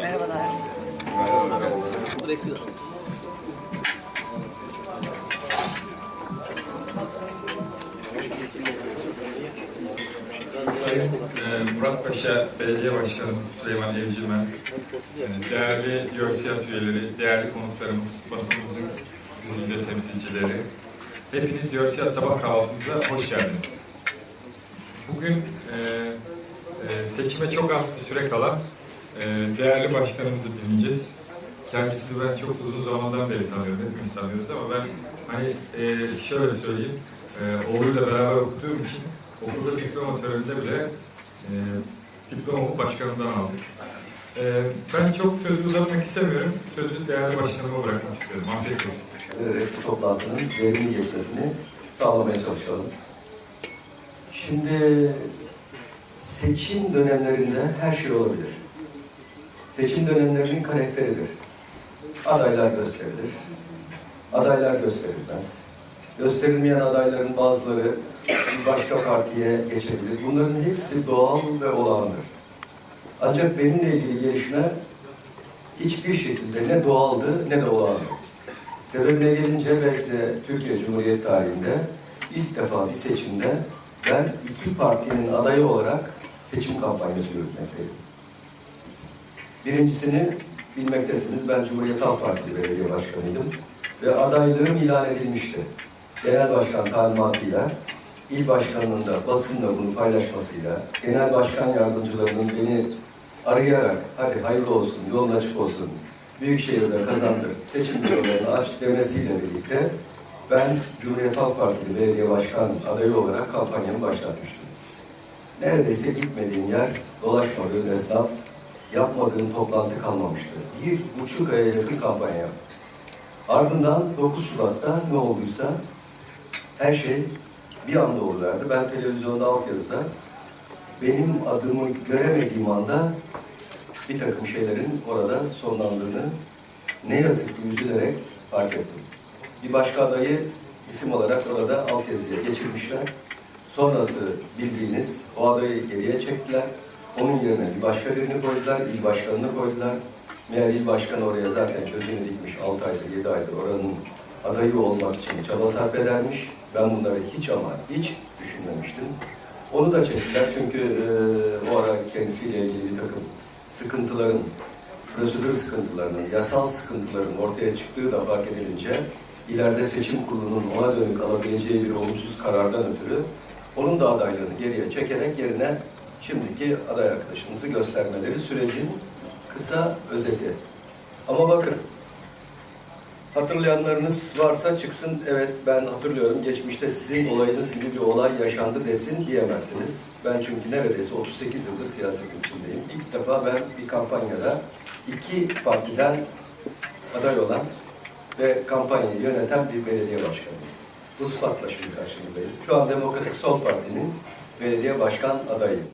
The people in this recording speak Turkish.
Merhabalar. Sayın e, Murat Paşa Belediye Başkanı Süleyman Evcimen, e, değerli Görsiyat üyeleri, değerli konuklarımız, basınımızın güzide temsilcileri, hepiniz Görsiyat Sabah Kahvaltımıza hoş geldiniz. Bugün e, seçime çok az bir süre kala e, değerli başkanımızı dinleyeceğiz. Kendisini ben çok uzun zamandan beri tanıyorum, hepimiz tanıyoruz ama ben hani e, şöyle söyleyeyim, e, oğluyla beraber okuduğum için okulda diploma töreninde bile diplomamı başkanımdan aldık. Ben çok söz uzatmak istemiyorum, sözü değerli başkanıma bırakmak istiyorum. Afiyet olsun. vererek bu toplantının verimli geçmesini sağlamaya çalışalım. Şimdi seçim dönemlerinde her şey olabilir. Seçim dönemlerinin karakteridir. Adaylar gösterilir. Adaylar gösterilmez. Gösterilmeyen adayların bazıları başka partiye geçebilir. Bunların hepsi doğal ve olağandır. Ancak benimle ilgili gelişme hiçbir şekilde ne doğaldı ne de olağandı. Sebebine gelince belki de Türkiye Cumhuriyeti tarihinde ilk defa bir seçimde ben iki partinin adayı olarak seçim kampanyası yürütmekteyim. Birincisini bilmektesiniz. Ben Cumhuriyet Halk Partisi Belediye Başkanıydım. Ve adaylığım ilan edilmişti. Genel Başkan talimatıyla, il başkanının da basınla bunu paylaşmasıyla, genel başkan yardımcılarının beni arayarak hadi hayırlı olsun, yolun açık olsun, Büyükşehir'de kazandı, seçim bürolarını aç demesiyle birlikte ben Cumhuriyet Halk Partisi Belediye Başkan adayı olarak kampanyamı başlatmıştım. Neredeyse gitmediğim yer, dolaşmadığım esnaf, yapmadığım toplantı kalmamıştı. Bir buçuk aya yakın kampanya. Ardından 9 Şubat'ta ne olduysa her şey bir anda oluverdi. Ben televizyonda altyazıda benim adımı göremediğim anda bir takım şeylerin orada sonlandığını ne yazık ki üzülerek fark ettim. Bir başka adayı isim olarak orada altyazıya geçirmişler. Sonrası bildiğiniz o adayı geriye çektiler. Onun yerine bir başka birini koydular, il başkanını koydular. Meğer il başkanı oraya zaten gözünü dikmiş 6 aydır, 7 aydır oranın adayı olmak için çaba sarf edermiş. Ben bunları hiç ama hiç düşünmemiştim. Onu da çektiler çünkü e, o ara kendisiyle ilgili bir takım sıkıntıların, prosedür sıkıntılarının, yasal sıkıntıların ortaya çıktığı da fark edilince ileride seçim kurulunun ona dönük alabileceği bir olumsuz karardan ötürü onun da adaylığını geriye çekerek yerine şimdiki aday arkadaşımızı göstermeleri sürecin kısa özeti. Ama bakın Hatırlayanlarınız varsa çıksın, evet ben hatırlıyorum, geçmişte sizin olayınız gibi bir olay yaşandı desin diyemezsiniz. Ben çünkü neredeyse 38 yıldır siyasetin içindeyim. İlk defa ben bir kampanyada iki partiden aday olan ve kampanyayı yöneten bir belediye başkanıyım. Bu sıfatla şimdi karşınızdayım. Şu an Demokratik Sol Parti'nin belediye başkan adayıyım.